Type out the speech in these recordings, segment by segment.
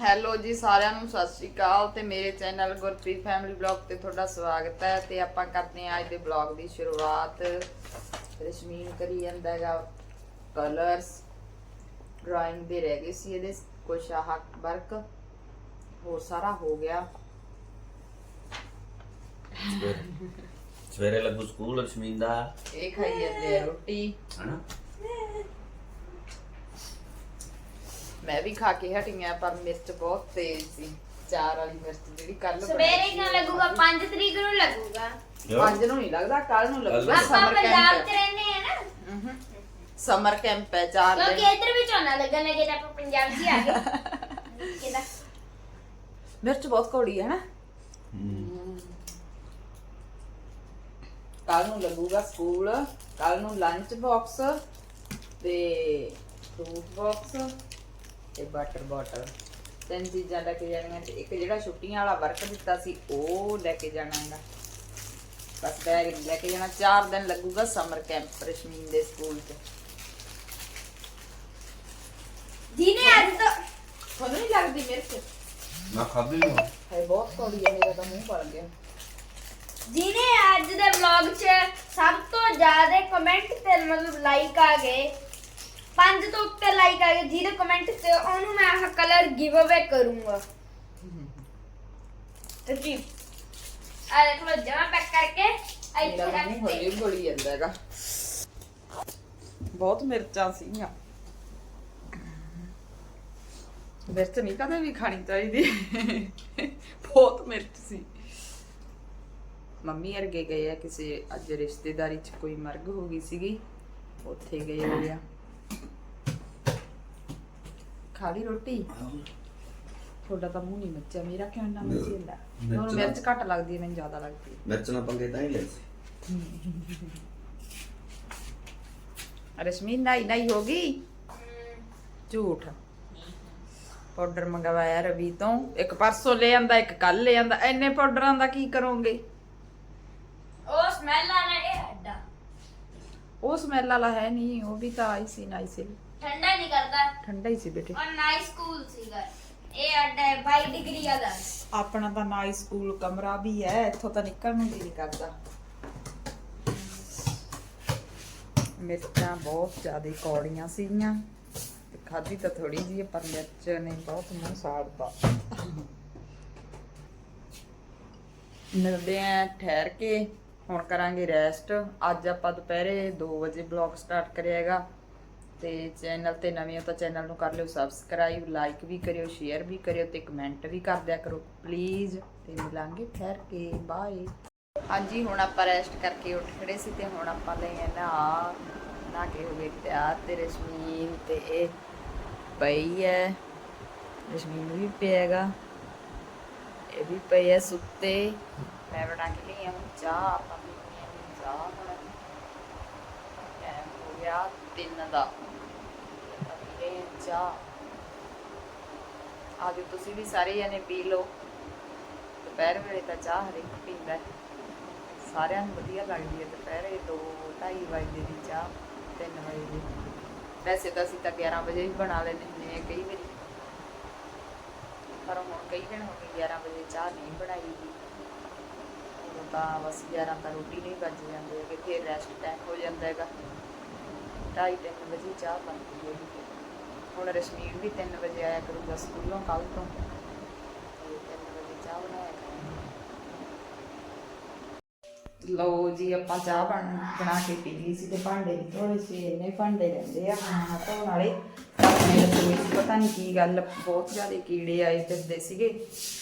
Hello ਜੀ ਸਾਰਿਆਂ ਨੂੰ ਸਤਿ ਸ਼੍ਰੀ ਅਕਾਲ ਤੇ ਮੇਰੇ ਚੈਨਲ ਗੁਰਪ੍ਰੀਤ ਫੈਮਿਲੀ ਬਲੌਗ ਤੇ ਤੁਹਾਡਾ ਸਵਾਗਤ ਹੈ ਤੇ ਆਪਾਂ ਕਰਦੇ ਹਾਂ ਅੱਜ ਦੇ ਬਲੌਗ ਦੀ ਸ਼ੁਰੂਆਤ। ਰਸ਼ਮੀਨ ਕਰੀ ਜਾਂਦਾ ਹੈਗਾ ਕਲਰਸ ਡਰਾਇੰਗ ਦੇ ਰਹਿ ਗਏ ਸੀ ਇਹਦੇ ਕੁਛ ਆਹ ਵਰਕ ਹੋਰ ਸਾਰਾ ਹੋ ਗਿਆ। ਸਵੇਰੇ- ਲੱਗੂ ਸਕੂਲ ਲక్ష్ਮੀ ਦਾ। ਇਹ ਖਾਈ ਜਾਂਦੇ ਆ ਰੋਟੀ। ਹਨਾ? ਮੈਂ ਵੀ ਖਾ ਕੇ ਹਟੀ ਆ ਪਰ ਮਿਰਚ ਬਹੁਤ ਤੇਜ਼ ਸੀ। ਚਾਰ ਵਾਲੀ ਮਿਰਚ ਜਿਹੜੀ ਕੱਲ ਸਵੇਰੇ ਕਿਉਂ ਲੱਗੂਗਾ 5 ਤਰੀਕ ਨੂੰ ਲੱਗੂਗਾ। ਪੰਜ ਨੂੰ ਨਹੀਂ ਲੱਗਦਾ ਕੱਲ ਨੂੰ ਲੱਗੂਗਾ। ਆਪਾਂ ਸਮਰ ਪੰਜਾਬ ਕੈਂਪ ਚ ਰਹਿੰਦੇ ਆ ਨਾ। ਸਮਰ ਕੈਂਪ ਹੈ ਚਾਰ ਕਿਉਂਕਿ ਦਿਨ। ਇੱਧਰ ਵੀ ਝੋਨਾ ਲੱਗਣ ਲੱਗੇ ਤਾਂ ਆਪਾਂ ਪੰਜਾਬ 'ਚ ਹੀ ਆ ਗਏ। ਕਿਦਾ ਮਿਰਚ ਬਹੁਤ ਕੌੜੀ ਹੈ ਨਾ? ਕੱਲ ਨੂੰ ਲੱਗੂਗਾ ਸਕੂਲ ਕੱਲ ਨੂੰ ਲੰਚ ਬਾਕਸ ਤੇ ਫਰੂਟ ਬਾਕਸ ਤੇ ਵਾਟਰ ਬੋਟਲ ਤਿੰਨ ਚੀਜ਼ਾਂ ਲੈ ਕੇ ਜਾਣੀਆਂ ਤੇ ਇੱਕ ਜਿਹੜਾ ਛੁੱਟੀਆਂ ਵਾਲਾ ਵਰਕ ਦਿੱਤਾ ਸੀ ਉਹ ਲੈ ਕੇ ਜਾਣਾਗਾ ਬਸ ਬੈਗ ਲੈ ਕੇ ਜਾਣਾ। ਚਾਰ ਦਿਨ ਲੱਗੂਗਾ ਸਮਰ ਕੈਂਪ ਰਸ਼ਮੀਨ ਦੇ ਸਕੂਲ 'ਚ ਜਿਹਨੇ ਅੱਜ ਤੋਂ ਤੁਹਾਨੂੰ ਨਹੀਂ ਲੱਗਦੀ ਮਿਰਚ ਮੈਂ ਖਾਧੀ ਨਹੀਂ ਹੈ ਬਹੁਤ ਕੌੜੀ ਹੈ ਮੇਰਾ ਤਾਂ ਮੂੰਹ ਪੜ ਗਿਆ। ਜਿਹਨੇ ਅੱਜ ਦੇ ਵਲੌਗ 'ਚ ਸਭ ਤੋਂ ਜ਼ਿਆਦਾ ਕਮੈਂਟ ਤੇ ਮਤਲਬ ਲਾਈਕ ਆ ਗਏ। ਪੰਜ ਤੋਂ ਉੱਤੇ ਲਾਈਕ ਆ ਗਏ ਜਿਹਦੇ ਕਮੈਂਟ ਤੇ ਉਹਨੂੰ ਮੈਂ ਆਹ ਕਲਰ ਗਿਵ ਅਵੇ ਕਰੂੰਗਾ। ਤੇ ਜੀ ਆ ਦੇਖ ਲੋ ਜਮਾ ਪੈਕ ਕਰਕੇ ਮੇਰਾ ਇੱਥੇ ਤਾਂ ਰੱਖ ਮੂੰਹ ਦੇ ਹੌਲੀ ਗੋਲੀ ਜਾਂਦਾ ਹੈਗਾ ਬਹੁਤ ਮਿਰਚਾਂ ਸੀਗੀਆਂ। ਮਿਰਚ ਨਹੀਂ ਕਦੇ ਵੀ ਖਾਣੀ ਚਾਹੀਦੀ। ਬਹੁਤ ਮਿਰਚ ਸੀ। ਮੰਮੀ ਅਰਗੇ ਗਏ ਆ ਕਿਸੇ ਅੱਜ ਰਿਸ਼ਤੇਦਾਰੀ ਚ ਕੋਈ ਮਰਗ ਹੋ ਗਈ ਸੀਗੀ ਉੱਥੇ ਗਏ ਹੋਏ ਆ। ਖਾ ਲਈ ਰੋਟੀ ਤੁਹਾਡਾ ਤਾਂ ਮੂੰਹ ਨਹੀਂ ਮੱਚਿਆ ਮੇਰਾ ਕਿਉਂ ਇੰਨਾ ਮੱਚੀ ਜਾਂਦਾ ਤੁਹਾਨੂੰ ਮਿਰਚ ਘੱਟ ਲੱਗਦੀ ਹੈ ਮੈਨੂੰ ਜ਼ਿਆਦਾ ਲੱਗਦੀ ਹੈ। ਮਿਰਚ ਨਾਲ ਪੰਗੇ ਤਾਂ ਹੀ ਲੈ ਸੀ। ਰਸ਼ਮੀ ਨਾਈ ਨਾਈ ਹੋ ਗਈ? ਝੂਠ। ਪਾਊਡਰ ਮੰਗਵਾਇਆ ਰਵੀ ਤੋਂ। ਇੱਕ ਪਰਸੋਂ ਲੈ ਆਂਦਾ ਇੱਕ ਕੱਲ ਲੈ ਆਂਦਾ। ਐਨੇ ਪਾਊਡਰਾਂ ਦਾ ਕੀ ਕਰੋਗੇ? ਉਹ ਸਮੈਲ ਆ ਰਿਹਾ ਇਹ ਅੱਡਾ। ਉਹ ਸਮੈਲ ਵਾਲਾ ਹੈ ਨਹੀਂ ਉਹ ਵੀ ਤਾਂ ਆਈ ਸੀ ਨਾਈ ਸੀ। ਠੰਡਾ ਨਹੀਂ ਕਰਦਾ। ਠੰਡਾ ਹੀ ਸੀ ਬੇਟੇ। ਔਰ ਨਾਈਸ ਸਕੂਲ ਸੀਗਾ। ਇਹ ਅੱਡਾ ਹੈ 22 ਡਿਗਰੀ ਵਾਲਾ। ਆਪਣਾ ਤਾਂ ਨਾਈ ਸਕੂਲ ਕਮਰਾ ਵੀ ਹੈ ਇੱਥੋਂ ਤਾਂ ਨਿਕਲਣ ਨੂੰ ਨਹੀਂ ਕਰਦਾ। ਮਿਰਚਾਂ ਬਹੁਤ ਜ਼ਿਆਦਾ ਕੌੜੀਆਂ ਸੀਗੀਆਂ। ਤੇ ਖਾਧੀ ਤਾਂ ਥੋੜੀ ਜਿਹੀ ਪਰ ਮਿਰਚ ਨੇ ਬਹੁਤ ਮੂੰਹ ਸਾੜਦਾ ਮਿਲਦੇ ਆ ਠਹਿਰ ਕੇ ਹੁਣ ਕਰਾਂਗੇ ਰੈਸਟ ਅੱਜ ਆਪਾਂ ਦੁਪਹਿਰੇ 2 ਵਜੇ ਬਲੌਗ ਸਟਾਰਟ ਕਰਿਆਗਾ ਤੇ ਚੈਨਲ ਤੇ ਨਵੇਂ ਹੋ ਤਾਂ ਚੈਨਲ ਨੂੰ ਕਰ ਲਿਓ ਸਬਸਕ੍ਰਾਈਬ ਲਾਈਕ ਵੀ ਕਰਿਓ ਸ਼ੇਅਰ ਵੀ ਕਰਿਓ ਤੇ ਕਮੈਂਟ ਵੀ ਕਰ ਦਿਆ ਕਰੋ। ਪਲੀਜ਼ ਤੇ ਮਿਲਾਂਗੇ ਠਹਿਰ ਕੇ। ਬਾਏ ਹਾਂਜੀ, ਹੁਣ ਆਪਾਂ ਰੈਸਟ ਕਰਕੇ ਉੱਠ ਖੜੇ ਸੀ ਤੇ ਹੁਣ ਆਪਾਂ ਲੈ ਨਾ ਨਾ ਕੇ ਹੋ ਗਏ ਤਿਆਰ ਤੇ ਰਸ਼ਮੀਨ ਤੇ ਇਹ ਪਈ ਹੈ। ਰਸ਼ਮੀਨ ਵੀ ਪਿਆਗਾ। ਇਹ ਵੀ ਪਈ ਹੈ ਸੁੱਤੇ। ਮੈਂ ਬਣਾ ਕੇ ਲਈ ਹਾਂ ਚਾਹ, ਆਪਾਂ ਪੀਣੀ ਚਾਹ ਹੁਣ ਟਾਈਮ ਹੋ ਗਿਆ ਤਿੰਨ ਦਾ। ਪੀ ਰਹੇ ਹਾਂ ਤੁਸੀਂ ਵੀ ਸਾਰੇ ਜਣੇ ਪੀ ਲਓ। ਦੁਪਹਿਰ ਵੇਲੇ ਤਾਂ ਚਾਹ ਹਰੇਕ ਪੀਂਦਾ ਹੈ। ਸਾਰਿਆਂ ਨੂੰ ਵਧੀਆ ਲੱਗਦੀ ਹੈ ਦੁਪਹਿਰੇ 2 2:30 ਵਜੇ ਦੀ ਚਾਹ 3 ਵਜੇ ਦੀ। ਵੈਸੇ ਤਾਂ ਅਸੀਂ ਤਾਂ 11 ਵਜੇ ਵੀ ਬਣਾ ਲੈਂਦੇ ਹੁੰਦੇ ਹਾਂ ਕਈ ਵਾਰੀ। ਪਰ ਹੁਣ ਕਈ ਦਿਨ ਹੋ ਗਏ 11 ਵਜੇ ਚਾਹ ਨਹੀਂ ਬਣਾਈ ਦੀ ਉਦੋਂ ਤਾਂ ਬਸ 11 ਤਾਂ ਰੋਟੀ ਨਹੀਂ ਵੱਜ ਜਾਂਦੀ ਹੈ ਕਿ ਫਿਰ ਰੈਸਟ ਟਾਈਮ ਹੋ ਜਾਂਦਾ ਹੈਗਾ। 2:30 ਤਿੰਨ ਵਜੇ ਚਾਹ ਬਣਦੀ ਹੈ ਹੁਣ ਰਸ਼ਮੀਰ ਵੀ 3 ਵਜੇ ਆਇਆ ਕਰੂਗਾ ਸਕੂਲੋਂ ਕੱਲ ਤੋਂ ਤੇ 3 ਵਜੇ ਚਾਹ ਬਣਾਇਆ ਕਰਾਂਗੇ ਲਓ ਜੀ ਆਪਾਂ ਚਾਹ ਬਣ ਬਣਾ ਕੇ ਪੀ ਲਈ ਸੀ ਤੇ ਭਾਂਡੇ ਵੀ ਥੋੜੇ ਸੀ ਇੰਨੇ ਭਾਂਡੇ ਰਹਿੰਦੇ ਆ ਹਾਂ ਧੋਣ ਵਾਲੇ ਆਪਣੇ ਰਸੋਈ ਪਤਾ ਨਹੀਂ ਕੀ ਗੱਲ ਬਹੁਤ ਜ਼ਿਆਦਾ ਕੀੜੇ ਆਏ ਫਿਰਦੇ ਸੀਗੇ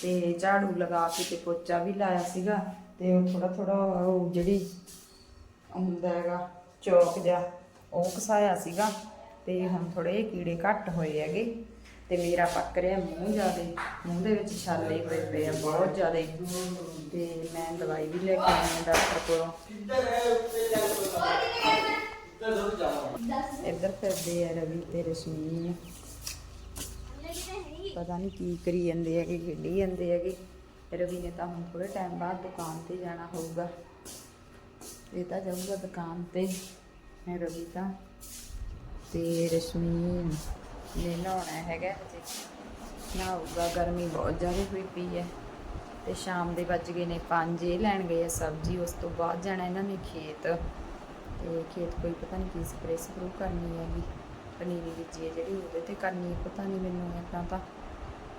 ਤੇ ਝਾੜੂ ਲਗਾ ਕੇ ਤੇ ਪੋਚਾ ਵੀ ਲਾਇਆ ਸੀਗਾ ਤੇ ਉਹ ਥੋੜਾ ਥੋੜਾ ਉਹ ਜਿਹੜੀ ਹੁੰਦਾ ਹੈਗਾ ਚੌਕ ਜਿਹਾ ਉਹ ਘਸਾਇਆ ਸੀਗਾ ਤੇ ਹੁਣ ਥੋੜੇ ਕੀੜੇ ਘੱਟ ਹੋਏ ਹੈਗੇ ਤੇ ਮੇਰਾ ਪੱਕ ਰਿਹਾ ਮੂੰਹ ਜ਼ਿਆਦੇ, ਮੂੰਹ ਦੇ ਵਿੱਚ ਛਾਲੇ ਪਏ ਪਏ ਆ ਬਹੁਤ ਜ਼ਿਆਦੇ। ਤੇ ਮੈਂ ਦਵਾਈ ਵੀ ਲੈ ਕੇ ਆਈ ਡਾਕਟਰ ਕੋਲੋਂ। ਇੱਧਰ ਫਿਰਦੇ ਆ ਰਵੀ ਤੇ ਰਸ਼ਮੀ। ਪਤਾ ਨਹੀਂ ਕੀ ਕਰੀ ਜਾਂਦੇ ਹੈਗੇ, ਖੇਡੀ ਜਾਂਦੇ ਹੈਗੇ। ਰਵੀ ਨੇ ਤਾਂ ਹੁਣ ਥੋੜੇ ਟਾਈਮ ਬਾਅਦ ਦੁਕਾਨ ਤੇ ਜਾਣਾ ਹੋਊਗਾ। ਇਹ ਤਾਂ ਜਾਊਗਾ ਦੁਕਾਨ ਤੇ। ਰਵੀ ਤਾਂ ਤੇ ਰਸ਼ਮੀ ਨੇ ਨਹਾਉਣਾ ਹੈਗਾ ਹਜੇ। ਨਹਾਊਗਾ, ਗਰਮੀ ਬਹੁਤ ਜ਼ਿਆਦਾ ਹੋਈ ਪਈ ਹੈ। ਤੇ ਸ਼ਾਮ ਦੇ ਵੱਜ ਗਏ ਨੇ 5 ਇਹ ਲੈਣ ਗਏ ਆ ਸਬਜ਼ੀ, ਉਸ ਤੋਂ ਬਾਅਦ ਜਾਣਾ ਇਹਨਾਂ ਨੇ ਖੇਤ। ਤੇ ਖੇਤ ਕੋਈ ਪਤਾ ਨਹੀਂ ਕੀ ਸਪਰੇ ਸਪਰੂ ਕਰਨੀ ਹੈਗੀ। ਪਨੀਰੀ ਬੀਜੀ ਹੈ ਜਿਹੜੀ ਉਹਦੇ ਤੇ ਕਰਨੀ ਪਤਾ ਨਹੀਂ ਮੈਨੂੰ ਇਦਾਂ ਤਾਂ।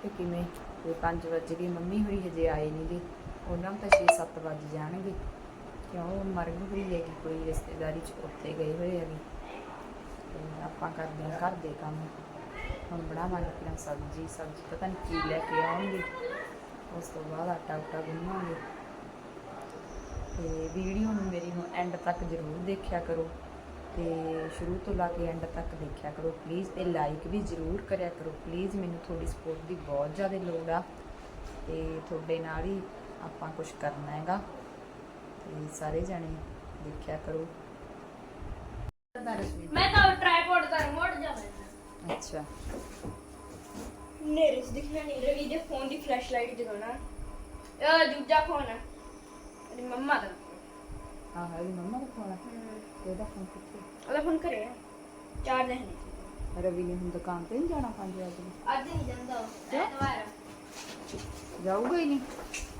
ਕਿ ਕਿਵੇਂ? ਤੇ 5 ਵੱਜ ਗਏ, ਮੰਮੀ ਹੋਈ ਹਜੇ ਆਏ ਨਹੀਂ ਗੇ। ਉਹਨਾਂ ਨੂੰ ਤਾਂ 6-7 ਵੱਜ ਜਾਣਗੇ। ਕਿਉਂ? ਮਰਗ ਹੋਈ ਹੈਗੀ, ਕੋਈ ਰਿਸ਼ਤੇਦਾਰੀ ਚ ਉੱਥੇ ਗਏ ਹੋਏ ਹੈਗੇ। ਤੇ ਆਪਾਂ ਕਰਦੇ ਹਾਂ ਘਰ ਦੇ ਕੰਮ। ਹੁਣ ਬਣਾਵਾਂਗੇ ਫਿਰ ਸਬਜ਼ੀ ਸਬਜ਼ੀ ਪਤਾ ਨਹੀਂ ਕੀ ਲੈ ਕੇ ਆਉਣਗੇ ਉਸ ਤੋਂ ਬਾਅਦ ਆਟਾ ਉਟਾ ਗੁੰਨਾਂਗੇ ਤੇ ਵੀਡੀਓ ਨੂੰ ਮੇਰੀ ਨੂੰ ਐਂਡ ਤੱਕ ਜ਼ਰੂਰ ਦੇਖਿਆ ਕਰੋ। ਤੇ ਸ਼ੁਰੂ ਤੋਂ ਲਾ ਕੇ ਐਂਡ ਤੱਕ ਦੇਖਿਆ ਕਰੋ। ਪਲੀਜ਼ ਤੇ ਲਾਈਕ ਵੀ ਜ਼ਰੂਰ ਕਰਿਆ ਕਰੋ। ਪਲੀਜ਼ ਮੈਨੂੰ ਤੁਹਾਡੀ ਸਪੋਰਟ ਦੀ ਬਹੁਤ ਜ਼ਿਆਦਾ ਲੋੜ ਆ। ਤੇ ਤੁਹਾਡੇ ਨਾਲ ਹੀ ਆਪਾਂ ਕੁਝ ਕਰਨਾ ਹੈਗਾ। ਤੇ ਸਾਰੇ ਜਣੇ ਦੇਖਿਆ ਕਰੋ। ਮੈਂ ਅੱਛਾ। ਨੇਰੇ ਚ ਦਿਖਣਾ ਨਹੀਂ ਰਵੀ ਦੇ ਫੋਨ ਦੀ ਫਲੈਸ਼ ਲਾਈਟ ਦਿਖਾਉਣਾ ਇਹ ਦੂਜਾ ਫੋਨ ਹੈ ਮੇਰੀ ਮੰਮਾ ਦਾ ਹਾਂ ਹੈ ਮੰਮਾ ਦਾ ਫੋਨ ਤੇ ਉਹਦਾ ਫੋਨ ਕਿੱਥੇ ਉਹਦਾ ਫੋਨ ਕਰੇ ਚਾਰ ਦਿਨ ਨਹੀਂ ਰਵੀ ਨੇ ਹੁਣ ਦੁਕਾਨ ਤੇ ਨਹੀਂ ਜਾਣਾ 5 ਵਜੇ ਅੱਜ ਨਹੀਂ ਜਾਂਦਾ ਉਹ? ਐਤਵਾਰ ਜਾਊਗਾ ਹੀ ਨਹੀਂ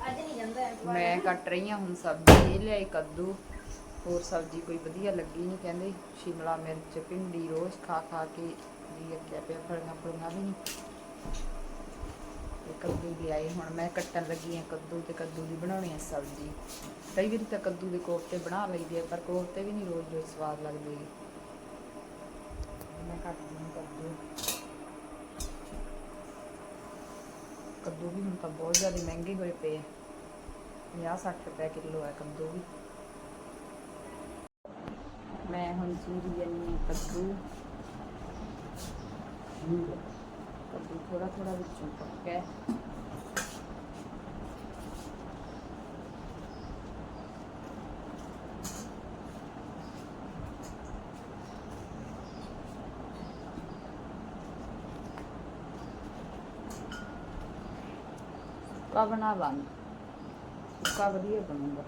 ਅੱਜ ਨਹੀਂ ਜਾਂਦਾ ਐਤਵਾਰ। ਮੈਂ ਕੱਟ ਰਹੀ ਹਾਂ ਹੁਣ ਸਬਜ਼ੀ ਇਹ ਲਿਆਈ ਕੱਦੂ। ਹੋਰ ਸਬਜ਼ੀ ਕੋਈ ਵਧੀਆ ਲੱਗੀ ਨਹੀਂ ਕਹਿੰਦੇ ਸ਼ਿਮਲਾ ਮਿਰਚ ਭਿੰਡੀ ਰੋਜ਼ ਖਾ ਖਾ ਕੇ ਜੀ ਅੱਕਿਆ ਪਿਆ ਫਲੀਆਂ ਫਲੀਆਂ ਵੀ ਨਹੀਂ। ਤੇ ਕੱਦੂ ਲਿਆਈ ਹੁਣ ਮੈਂ ਕੱਟਣ ਲੱਗੀ ਹਾਂ ਕੱਦੂ ਤੇ ਕੱਦੂ ਦੀ ਬਣਾਉਣੀ ਹੈ ਸਬਜ਼ੀ। ਕਈ ਵਾਰੀ ਤਾਂ ਕੱਦੂ ਦੇ ਕੋਫਤੇ ਬਣਾ ਲਈਦੇ ਆ, ਪਰ ਕੋਫਤੇ ਵੀ ਨਹੀਂ ਰੋਜ਼ ਰੋਜ਼ ਸਵਾਦ ਲੱਗਦੇ। ਮੈਂ ਕੱਟਦੀ ਹਾਂ ਕੱਦੂ। ਕੱਦੂ ਵੀ ਹੁਣ ਤਾਂ ਬਹੁਤ ਜ਼ਿਆਦਾ ਮਹਿੰਗੇ ਹੋਏ ਪਏ ਆ। 50 60 ਰੁਪਏ ਕਿਲੋ ਹੈ ਕੱਦੂ ਵੀ। ਮੈਂ ਹੁਣ ਚੀਰੀ ਜਾਨੀ ਕੱਦੂ। ਕੱਦੂ ਥੋੜਾ ਥੋੜਾ ਵਿੱਚੋਂ ਪੱਕਾ ਹੈ। ਕਾ ਬਣਾ ਲਾਂਗੇ। ਸੁੱਕਾ ਵਧੀਆ ਬਣੂਗਾ।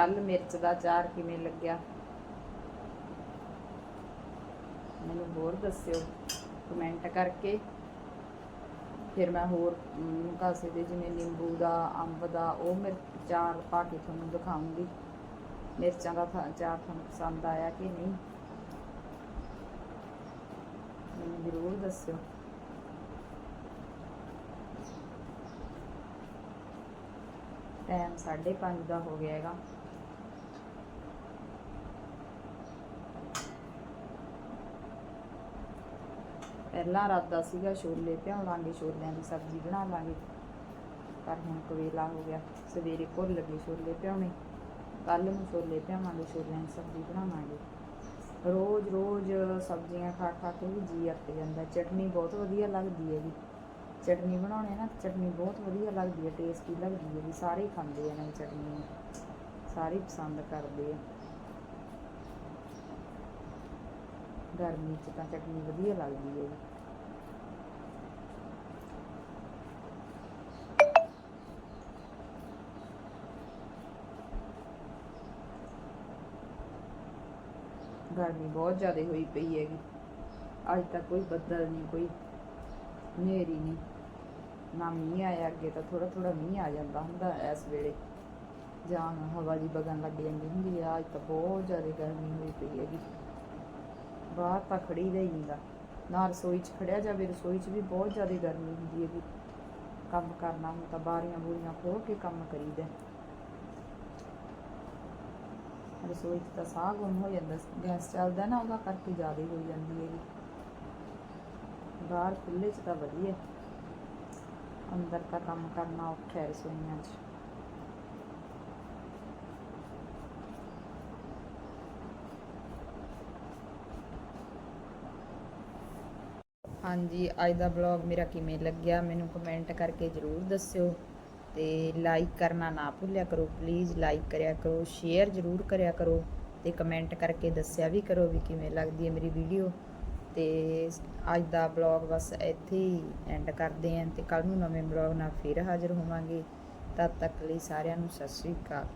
ਕੱਲ ਮਿਰਚ ਦਾ ਚਾਰ ਕਿਵੇਂ ਲੱਗਿਆ? ਮੈਨੂੰ ਹੋਰ ਦੱਸਿਓ ਕਮੈਂਟ ਕਰਕੇ। ਫਿਰ ਮੈਂ ਹੋਰ ਅਮ, ਕਾਸੇ ਦੇ ਜਿਵੇਂ ਨਿੰਬੂ ਦਾ ਅੰਬ ਦਾ ਉਹ ਮਿਰਚ ਚਾਰ ਪਾ ਕੇ ਤੁਹਾਨੂੰ ਦਿਖਾਉਂਗੀ। ਮਿਰਚਾਂ ਦਾ ਚਾਰ ਤੁਹਾਨੂੰ ਪਸੰਦ ਆਇਆ ਕਿ ਨਹੀਂ? ਮੈਨੂੰ ਜ਼ਰੂਰ ਦੱਸਿਓ। ਟਾਈਮ 5:30 ਦਾ ਹੋ ਗਿਆ ਹੈਗਾ। ਪਹਿਲਾਂ ਇਰਾਦਾ ਸੀਗਾ ਛੋਲੇ ਭਿਉਂ ਲਾਂਗੇ ਛੋਲਿਆਂ ਦੀ ਸਬਜ਼ੀ ਬਣਾ ਲਾਂਗੇ। ਪਰ ਹੁਣ ਕਵੇਲਾ ਹੋ ਗਿਆ। ਸਵੇਰੇ ਭੁੱਲ ਲੱਗੇ ਛੋਲੇ ਭਿਉਣੇ। ਕੱਲ ਨੂੰ ਛੋਲੇ ਭਿਆਵਾਂਗੇ ਛੋਲਿਆਂ ਦੀ ਸਬਜ਼ੀ ਬਣਾਵਾਂਗੇ। ਰੋਜ਼ ਰੋਜ਼ ਸਬਜ਼ੀਆਂ ਖਾ ਖਾ ਕੇ ਵੀ ਜੀ ਅੱਕ ਜਾਂਦਾ। ਚਟਨੀ ਬਹੁਤ ਵਧੀਆ ਲੱਗਦੀ ਹੈ ਜੀ। ਚਟਨੀ ਬਣਾਉਣੇ ਨਾ, ਚਟਨੀ ਬਹੁਤ ਵਧੀਆ ਲੱਗਦੀ ਹੈ, ਟੇਸਟੀ ਲੱਗਦੀ ਹੈ ਜੀ। ਸਾਰੇ ਖਾਂਦੇ ਇਹਨਾਂ ਦੀ ਚਟਨੀ। ਸਾਰੇ ਪਸੰਦ ਕਰਦੇ ਆ। ਗਰਮੀ 'ਚ ਤਾਂ ਚਟਨੀ ਵਧੀਆ ਲੱਗਦੀ ਹੈ ਜੀ। ਗਰਮੀ ਬਹੁਤ ਜ਼ਿਆਦਾ ਹੋਈ ਪਈ ਹੈਗੀ। ਅੱਜ ਤੱਕ ਕੋਈ ਬੱਦਲ ਨਹੀਂ ਕੋਈ ਹਨੇਰੀ ਨਹੀਂ ਨਾ ਮੀਂਹ ਆਇਆ ਅੱਗੇ ਤਾਂ ਥੋੜਾ ਥੋੜਾ ਮੀਂਹ ਆ ਜਾਂਦਾ ਹੁੰਦਾ ਇਸ ਵੇਲੇ। ਜਾਂ ਹਵਾ ਜੀ ਵਗਣ ਲੱਗ ਜਾਂਦੀ ਹੁੰਦੀ ਆ, ਅੱਜ ਤਾਂ ਬਹੁਤ ਜ਼ਿਆਦਾ ਗਰਮੀ ਹੋਈ ਪਈ ਹੈਗੀ। ਬਾਹਰ ਤਾਂ ਖੜੀ ਦਾ ਹੀ ਨਹੀਂਗਾ। ਨਾ ਰਸੋਈ 'ਚ ਖੜਿਆ ਜਾਵੇ, ਰਸੋਈ 'ਚ ਵੀ ਬਹੁਤ ਜ਼ਿਆਦਾ ਗਰਮੀ ਹੁੰਦੀ ਹੈਗੀ। ਕੰਮ ਕਰਨਾ ਹੁਣ ਤਾਂ ਬਾਰੀਆਂ ਬੂਰੀਆਂ ਖੋਲ ਕੇ ਕੰਮ ਕਰੀਦਾ। ਰਸੋਈ 'ਚ ਤਾਂ ਸਾਹ ਗੁੰਮ ਹੋ ਜਾਂਦਾ, ਗੈਸ ਚੱਲਦਾ ਨਾ, ਉਹਦਾ ਕਰਕੇ ਜ਼ਿਆਦਾ ਹੋ ਜਾਂਦੀ ਹੈਗੀ ਬਾਹਰ ਖੁੱਲੇ 'ਚ ਤਾਂ ਵਧੀਆ। ਅੰਦਰ ਤਾਂ ਕੰਮ ਕਰਨਾ ਔਖਾ ਹੈ ਰਸੋਈਆਂ 'ਚ। ਹਾਂਜੀ, ਅੱਜ ਦਾ ਵਲੌਗ ਮੇਰਾ ਕਿਵੇਂ ਲੱਗਿਆ? ਮੈਨੂੰ ਕਮੈਂਟ ਕਰਕੇ ਜ਼ਰੂਰ ਦੱਸਿਓ। ਤੇ ਲਾਈਕ ਕਰਨਾ ਨਾ ਭੁੱਲਿਆ ਕਰੋ ਪਲੀਜ਼ ਲਾਈਕ ਕਰਿਆ ਕਰੋ ਸ਼ੇਅਰ ਜ਼ਰੂਰ ਕਰਿਆ ਕਰੋ ਤੇ ਕਮੈਂਟ ਕਰਕੇ ਦੱਸਿਆ ਵੀ ਕਰੋ ਵੀ ਕਿਵੇਂ ਲੱਗਦੀ ਹੈ ਮੇਰੀ ਵੀਡੀਓ ਤੇ ਅੱਜ ਦਾ ਵਲੌਗ ਬਸ ਇੱਥੇ ਹੀ ਐਂਡ ਕਰਦੇ ਆਂ ਤੇ ਕੱਲ ਨੂੰ ਨਵੇਂ ਵਲੌਗ ਨਾਲ ਫਿਰ ਹਾਜ਼ਰ ਹੋਵਾਂਗੇ। ਤਦ ਤੱਕ ਲਈ ਸਾਰਿਆਂ ਨੂੰ ਸਤਿ ਸ਼੍ਰੀ ਅਕਾਲ।